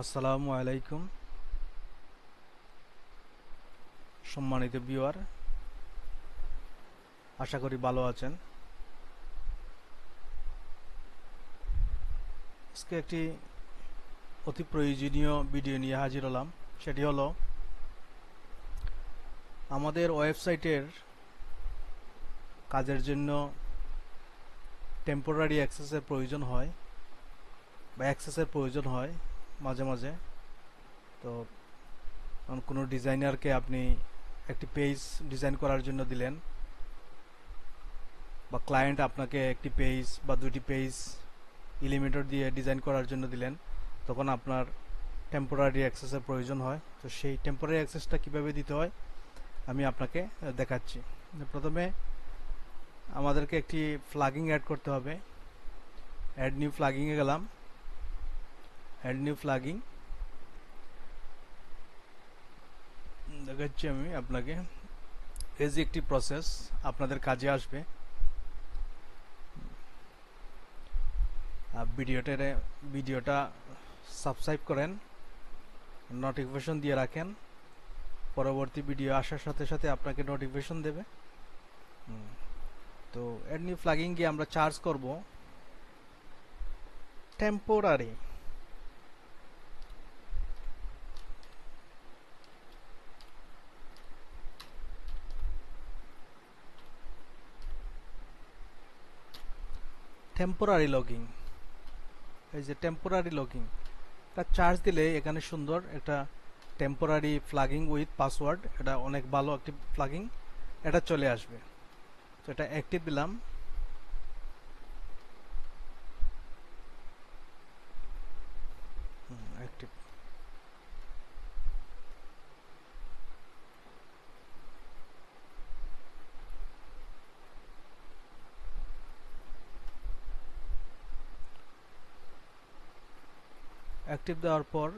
আসসালামু আলাইকুম। সম্মানিত ভিউয়ার, আশা করি ভালো আছেন। আজকে একটি অতি প্রয়োজনীয় ভিডিও নিয়ে হাজির হলাম, সেটি হলো আমাদের ওয়েবসাইটের কাজের জন্য টেম্পোরারি অ্যাক্সেসের প্রয়োজন হয় বা অ্যাক্সেসের প্রয়োজন হয় মাঝে মাঝে। তো কোনো ডিজাইনারকে আপনি একটি পেজ ডিজাইন করার জন্য দিলেন বা ক্লায়েন্ট আপনাকে একটি পেজ বা দুটি পেজ ইলিমিটার দিয়ে ডিজাইন করার জন্য দিলেন, তখন আপনার টেম্পোরারি অ্যাক্সেসের প্রয়োজন হয়। তো সেই টেম্পোরারি অ্যাক্সেসটা কীভাবে দিতে হয় আমি আপনাকে দেখাচ্ছি। প্রথমে আমাদেরকে একটি ফ্লাগিং অ্যাড করতে হবে। অ্যাড নিউ ফ্লাগিংয়ে গেলাম। অ্যাড নিউ ফ্লাগিং দেখাচ্ছি আমি আপনাকে। এই যে একটি প্রসেস আপনাদের কাজে আসবে। ভিডিওটার ভিডিওটা সাবস্ক্রাইব করেন নোটিফিকেশন দিয়ে রাখেন। পরবর্তী ভিডিও আসার সাথে সাথে আপনাকে নোটিফিকেশন দেবে। তো অ্যাড নিউ ফ্ল্যাগিং গিয়ে আমরা চার্জ করব টেম্পোরারি টেম্পোরারি লগিং এই যে টেম্পোরারি লগিং এটা চার্জ দিলে এখানে সুন্দর একটা টেম্পোরারি ফ্ল্যাগিং উইথ পাসওয়ার্ড এটা অনেক ভালো একটি ফ্ল্যাগিং এটা চলে আসবে। তো এটা অ্যাক্টিভ দিলাম। অ্যাক্টিভ অ্যাক্টিভ দেওয়ার পর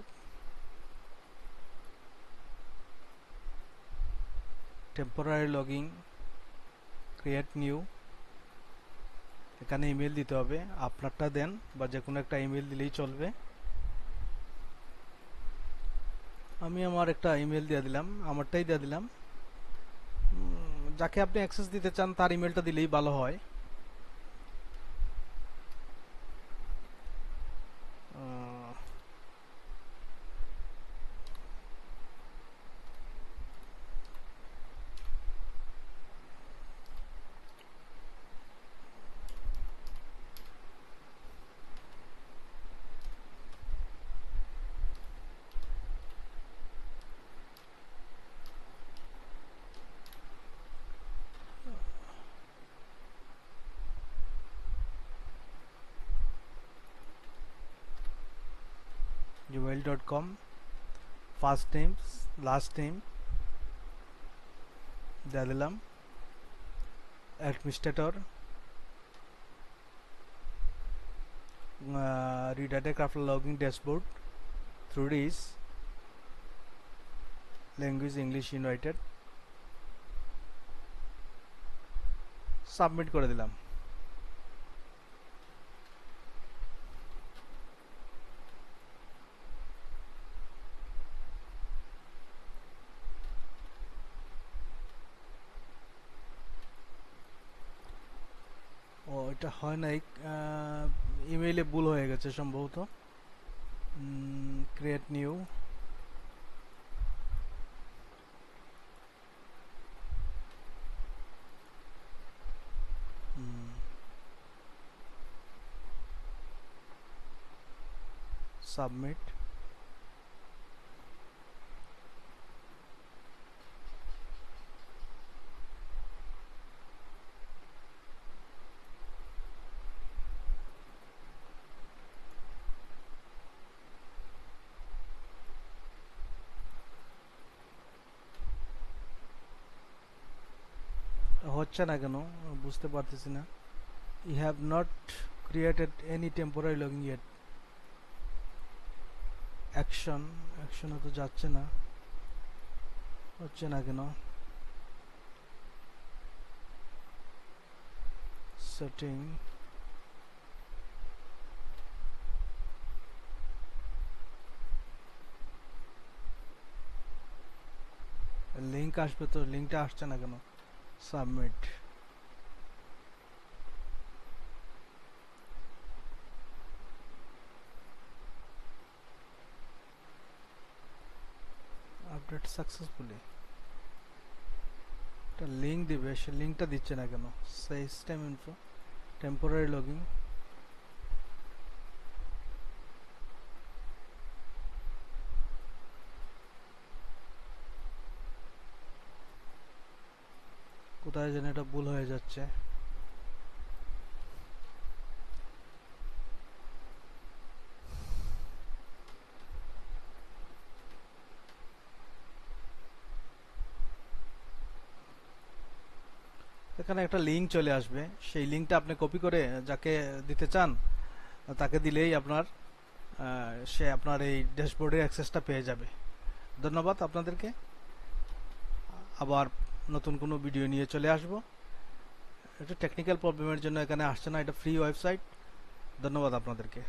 টেম্পোরারি লগিং ক্রিয়েট নিউ এখানে ইমেল দিতে হবে আপনারটা দেন বা যে কোনো একটা ইমেল দিলেই চলবে। আমি আমার একটা ইমেল দিয়ে দিলাম, আমারটাই দিয়ে দিলাম। যাকে আপনি অ্যাক্সেস দিতে চান তার ইমেলটা দিলেই ভালো হয়। gmail.com first name last name দিয়ে দিলাম administrator রিডাটেক after login dashboard through this language English united submit করে দিলাম এটা হয় নাই ইমেইলে ভুল হয়ে গেছে সম্ভবত। ক্রিয়েট নিউ সাবমিট আসছে না কেন? বুঝতে পারতেছি না। I have not created any temporary login yet action অ্যাকশনে তো যাচ্ছে না। হচ্ছে না কেন? সেটিং লিঙ্ক আসবে তো? লিঙ্কটা আসছে না কেন? সাবমিট। আপডেট সাকসেসফুলি একটা লিঙ্ক দিবে, সে লিঙ্কটা দিচ্ছে না কেন? সিস্টেম ইনফো টেম্পোরারি লগিং কোথায় যেন এটা ভুল হয়ে যাচ্ছে। এখানে একটা লিঙ্ক চলে আসবে। সেই লিঙ্কটা আপনি কপি করে যাকে দিতে চান, তাকে দিলেই আপনার সে আপনার এই ড্যাশবোর্ডের অ্যাক্সেসটা পেয়ে যাবে। ধন্যবাদ আপনাদেরকে। আবার নতুন কোনো ভিডিও নিয়ে চলে আসব। একটু টেকনিক্যাল প্রবলেমের জন্য এখানে আসছে না, এটা ফ্রি ওয়েবসাইট ধন্যবাদ আপনাদেরকে।